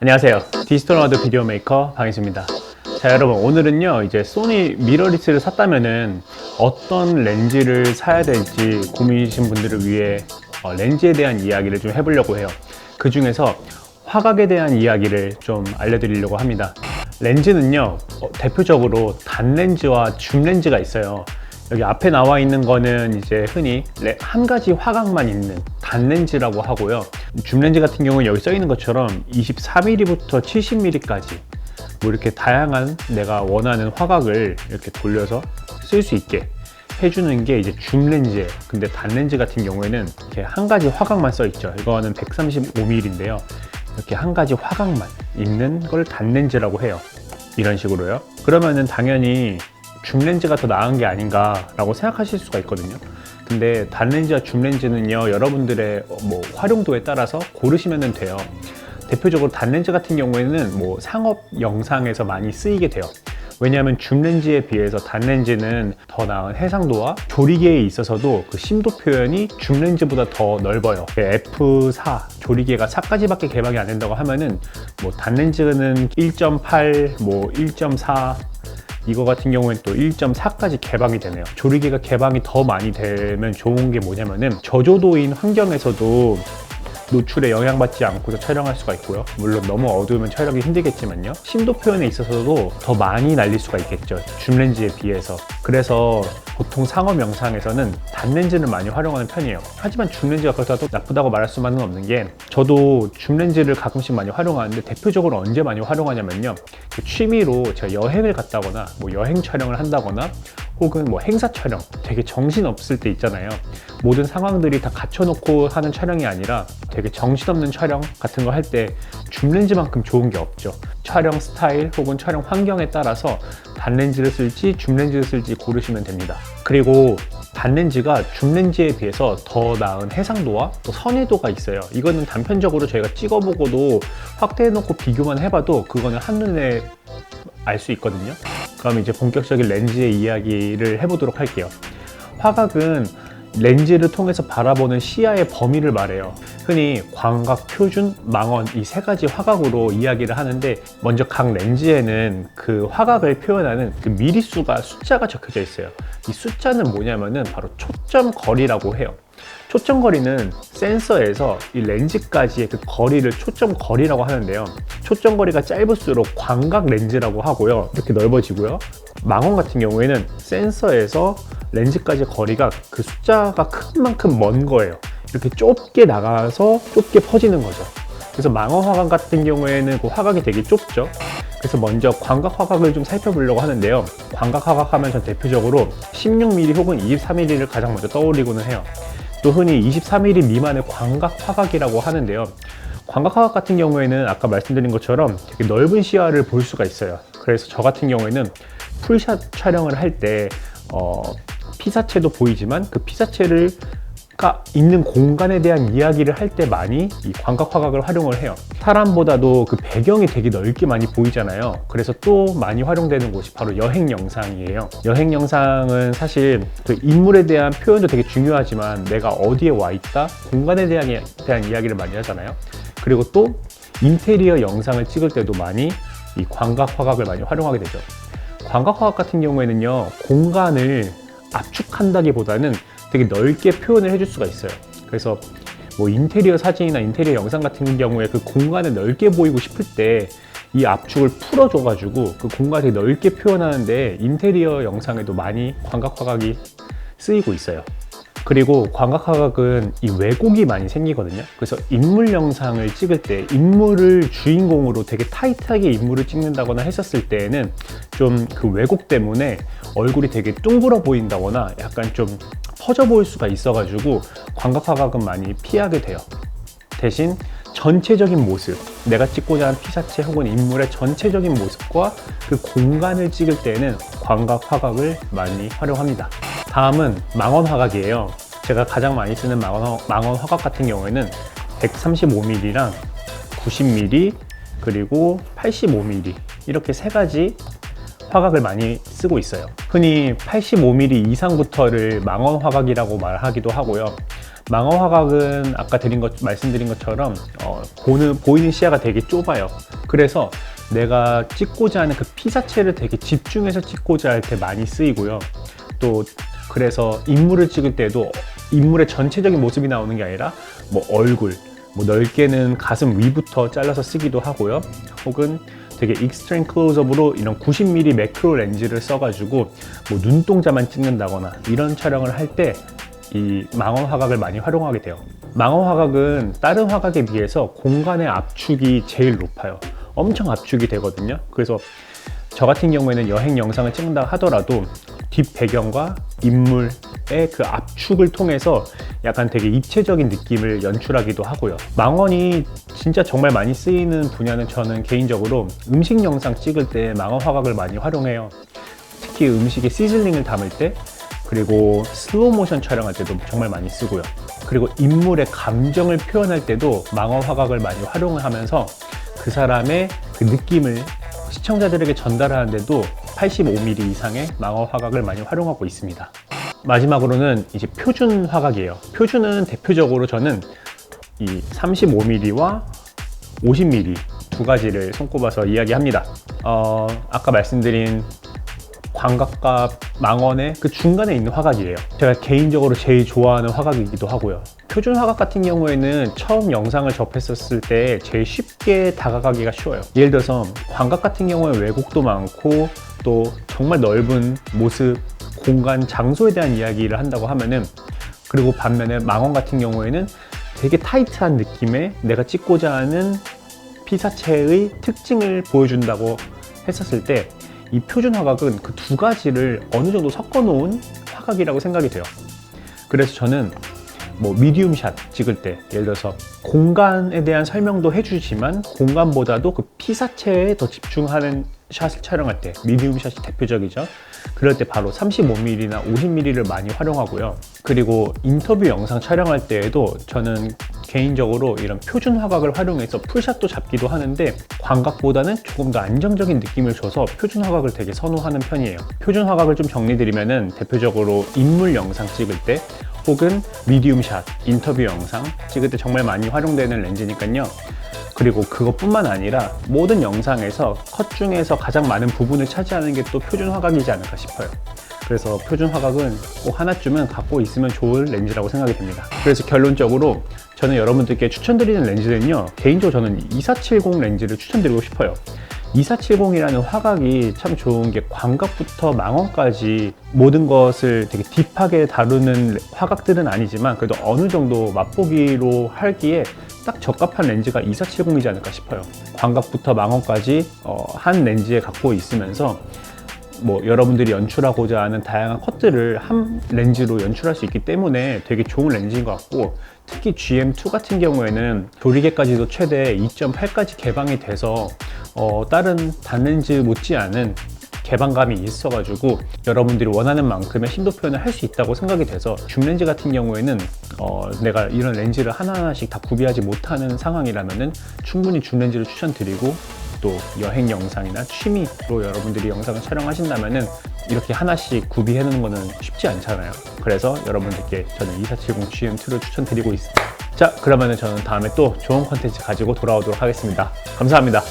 안녕하세요. 디지털 노마드 비디오 메이커 방희수입니다. 자, 여러분 오늘은요 이제 소니 미러리스를 샀다면은 어떤 렌즈를 사야 될지 고민이신 분들을 위해 어, 렌즈에 대한 이야기를 좀 해보려고 해요. 그 중에서 화각에 대한 이야기를 좀 알려드리려고 합니다. 렌즈는요 어, 대표적으로 단렌즈와 줌렌즈가 있어요. 여기 앞에 나와 있는 거는 이제 흔히 레- 한 가지 화각만 있는 단렌즈라고 하고요. 줌렌즈 같은 경우는 여기 써 있는 것처럼 24mm부터 70mm까지 뭐 이렇게 다양한 내가 원하는 화각을 이렇게 돌려서 쓸 수 있게 해주는 게 이제 줌 렌즈예요. 근데 단렌즈 같은 경우에는 이렇게 한 가지 화각만 써 있죠. 이거는 135mm인데요. 이렇게 한 가지 화각만 있는 걸 단렌즈라고 해요. 이런 식으로요. 그러면은 당연히 줌 렌즈가 더 나은 게 아닌가 라고 생각하실 수가 있거든요. 근데 단렌즈와 줌렌즈는요, 여러분들의 어, 뭐 활용도에 따라서 고르시면 돼요. 대표적으로 단렌즈 같은 경우에는 뭐 상업 영상에서 많이 쓰이게 돼요. 왜냐하면 줌렌즈에 비해서 단렌즈는 더 나은 해상도와 조리개에 있어서도 그 심도 표현이 줌렌즈보다 더 넓어요. F4 조리개가 4까지밖에 개방이 안 된다고 하면은 뭐 단렌즈는 1.8, 뭐 1.4 이거 같은 경우에는 또 1.4까지 개방이 되네요. 조리개가 개방이 더 많이 되면 좋은 게 뭐냐면은 저조도인 환경에서도 노출에 영향받지 않고서 촬영할 수가 있고요. 물론 너무 어두우면 촬영이 힘들겠지만요. 심도 표현에 있어서도 더 많이 날릴 수가 있겠죠. 줌 렌즈에 비해서. 그래서 보통 상업 영상에서는 단렌즈를 많이 활용하는 편이에요. 하지만 줌 렌즈가 그렇다고 나쁘다고 말할 수만은 없는 게 저도 줌 렌즈를 가끔씩 많이 활용하는데 대표적으로 언제 많이 활용하냐면요. 그 취미로 제가 여행을 갔다거나 뭐 여행 촬영을 한다거나 혹은 뭐 행사 촬영 되게 정신 없을 때 있잖아요. 모든 상황들이 다 갖춰놓고 하는 촬영이 아니라 되게 정신없는 촬영 같은 거 할 때 줌렌즈만큼 좋은 게 없죠. 촬영 스타일 혹은 촬영 환경에 따라서 단렌즈를 쓸지 줌렌즈를 쓸지 고르시면 됩니다. 그리고 단렌즈가 줌렌즈에 비해서 더 나은 해상도와 또 선회도가 있어요. 이거는 단편적으로 저희가 찍어보고도 확대해놓고 비교만 해봐도 그거는 한눈에 알 수 있거든요. 그럼 이제 본격적인 렌즈의 이야기를 해보도록 할게요. 화각은 렌즈를 통해서 바라보는 시야의 범위를 말해요. 흔히 광각, 표준, 망원 이 세 가지 화각으로 이야기를 하는데 먼저 각 렌즈에는 그 화각을 표현하는 그 미리수가 숫자가 적혀져 있어요. 이 숫자는 뭐냐면은 바로 초점 거리라고 해요. 초점 거리는 센서에서 이 렌즈까지의 그 거리를 초점 거리라고 하는데요. 초점 거리가 짧을수록 광각 렌즈라고 하고요. 이렇게 넓어지고요. 망원 같은 경우에는 센서에서 렌즈까지 거리가 그 숫자가 큰 만큼 먼 거예요. 이렇게 좁게 나가서 좁게 퍼지는 거죠. 그래서 망원 화각 같은 경우에는 그 화각이 되게 좁죠. 그래서 먼저 광각 화각을 좀 살펴보려고 하는데요. 광각 화각 하면 전 대표적으로 16mm 혹은 24mm를 가장 먼저 떠올리고는 해요. 또 흔히 24mm 미만의 광각 화각이라고 하는데요. 광각 화각 같은 경우에는 아까 말씀드린 것처럼 되게 넓은 시야를 볼 수가 있어요. 그래서 저 같은 경우에는 풀샷 촬영을 할때 어, 피사체도 보이지만 그 피사체를 가 있는 공간에 대한 이야기를 할 때 많이 이 광각 화각을 활용을 해요. 사람보다도 그 배경이 되게 넓게 많이 보이잖아요. 그래서 또 많이 활용되는 곳이 바로 여행 영상이에요. 여행 영상은 사실 그 인물에 대한 표현도 되게 중요하지만 내가 어디에 와 있다, 공간에 대한, 대한 이야기를 많이 하잖아요. 그리고 또 인테리어 영상을 찍을 때도 많이 이 광각 화각을 많이 활용하게 되죠. 광각 화각 같은 경우에는요, 공간을 압축한다기보다는 되게 넓게 표현을 해줄 수가 있어요. 그래서 뭐 인테리어 사진이나 인테리어 영상 같은 경우에 그 공간을 넓게 보이고 싶을 때 이 압축을 풀어줘가지고 그 공간을 넓게 표현하는데 인테리어 영상에도 많이 광각 화각이 쓰이고 있어요. 그리고 광각 화각은 이 왜곡이 많이 생기거든요. 그래서 인물 영상을 찍을 때 인물을 주인공으로 되게 타이트하게 인물을 찍는다거나 했었을 때에는 좀 그 왜곡 때문에 얼굴이 되게 둥그러 보인다거나 약간 좀 퍼져 보일 수가 있어가지고 광각 화각은 많이 피하게 돼요. 대신 전체적인 모습, 내가 찍고자 하는 피사체 혹은 인물의 전체적인 모습과 그 공간을 찍을 때는 광각 화각을 많이 활용합니다. 다음은 망원 화각이에요. 제가 가장 많이 쓰는 망원, 화- 망원 화각 같은 경우에는 135mm랑 90mm 그리고 85mm 이렇게 세 가지 화각을 많이 쓰고 있어요. 흔히 85mm 이상부터를 망원 화각이라고 말하기도 하고요. 망원 화각은 아까 드린 것 말씀드린 것처럼 어, 보는 보이는 시야가 되게 좁아요. 그래서 내가 찍고자 하는 그 피사체를 되게 집중해서 찍고자 할 때 많이 쓰이고요. 또 그래서 인물을 찍을 때도 인물의 전체적인 모습이 나오는 게 아니라 뭐 얼굴, 뭐 넓게는 가슴 위부터 잘라서 쓰기도 하고요. 혹은 되게 익스트림 클로즈업으로 이런 90mm 매크로 렌즈를 써가지고 뭐 눈동자만 찍는다거나 이런 촬영을 할 때 이 망원 화각을 많이 활용하게 돼요. 망원 화각은 다른 화각에 비해서 공간의 압축이 제일 높아요. 엄청 압축이 되거든요. 그래서 저 같은 경우에는 여행 영상을 찍는다 하더라도 뒷 배경과 인물의 그 압축을 통해서 약간 되게 입체적인 느낌을 연출하기도 하고요. 망원이 진짜 정말 많이 쓰이는 분야는 저는 개인적으로 음식 영상 찍을 때 망원 화각을 많이 활용해요. 특히 음식에 시즐링을 담을 때 그리고 슬로우 모션 촬영할 때도 정말 많이 쓰고요. 그리고 인물의 감정을 표현할 때도 망원 화각을 많이 활용을 하면서 그 사람의 그 느낌을 시청자들에게 전달하는데도 85mm 이상의 망원 화각을 많이 활용하고 있습니다. 마지막으로는 이제 표준 화각이에요. 표준은 대표적으로 저는 이 35mm와 50mm 두 가지를 손꼽아서 이야기합니다. 어, 아까 말씀드린 광각과 망원의 그 중간에 있는 화각이에요. 제가 개인적으로 제일 좋아하는 화각이기도 하고요. 표준 화각 같은 경우에는 처음 영상을 접했었을 때 제일 쉽게 다가가기가 쉬워요. 예를 들어서 광각 같은 경우에 왜곡도 많고 또 정말 넓은 모습, 공간, 장소에 대한 이야기를 한다고 하면은 그리고 반면에 망원 같은 경우에는 되게 타이트한 느낌의 내가 찍고자 하는 피사체의 특징을 보여준다고 했었을 때 이 표준 화각은 그 두 가지를 어느 정도 섞어 놓은 화각이라고 생각이 돼요. 그래서 저는 뭐 미디움 샷 찍을 때 예를 들어서 공간에 대한 설명도 해주지만 공간보다도 그 피사체에 더 집중하는 샷을 촬영할 때 미디움 샷이 대표적이죠. 그럴 때 바로 35mm나 50mm를 많이 활용하고요. 그리고 인터뷰 영상 촬영할 때에도 저는 개인적으로 이런 표준 화각을 활용해서 풀샷도 잡기도 하는데 광각보다는 조금 더 안정적인 느낌을 줘서 표준 화각을 되게 선호하는 편이에요. 표준 화각을 좀 정리드리면은 대표적으로 인물 영상 찍을 때 혹은 미디움 샷, 인터뷰 영상 찍을 때 정말 많이 활용되는 렌즈니까요. 그리고 그것뿐만 아니라 모든 영상에서 컷 중에서 가장 많은 부분을 차지하는 게 또 표준 화각이지 않을까 싶어요. 그래서 표준 화각은 꼭 하나쯤은 갖고 있으면 좋을 렌즈라고 생각이 됩니다. 그래서 결론적으로 저는 여러분들께 추천드리는 렌즈는요, 개인적으로 저는 2470 렌즈를 추천드리고 싶어요. 2470이라는 화각이 참 좋은 게 광각부터 망원까지 모든 것을 되게 딥하게 다루는 화각들은 아니지만 그래도 어느 정도 맛보기로 하기에 딱 적합한 렌즈가 2470이지 않을까 싶어요. 광각부터 망원까지 어, 한 렌즈에 갖고 있으면서 뭐 여러분들이 연출하고자 하는 다양한 컷들을 한 렌즈로 연출할 수 있기 때문에 되게 좋은 렌즈인 것 같고 특히 GM2 같은 경우에는 조리개까지도 최대 2.8까지 개방이 돼서 어, 다른 단렌즈 못지않은 개방감이 있어가지고 여러분들이 원하는 만큼의 심도 표현을 할 수 있다고 생각이 돼서 줌렌즈 같은 경우에는 어, 내가 이런 렌즈를 하나하나씩 다 구비하지 못하는 상황이라면은 충분히 줌렌즈를 추천드리고 또 여행 영상이나 취미로 여러분들이 영상을 촬영하신다면은 이렇게 하나씩 구비해 놓는 거는 쉽지 않잖아요. 그래서 여러분들께 저는 2470 GM2를 추천드리고 있습니다. 자, 그러면은 저는 다음에 또 좋은 컨텐츠 가지고 돌아오도록 하겠습니다. 감사합니다.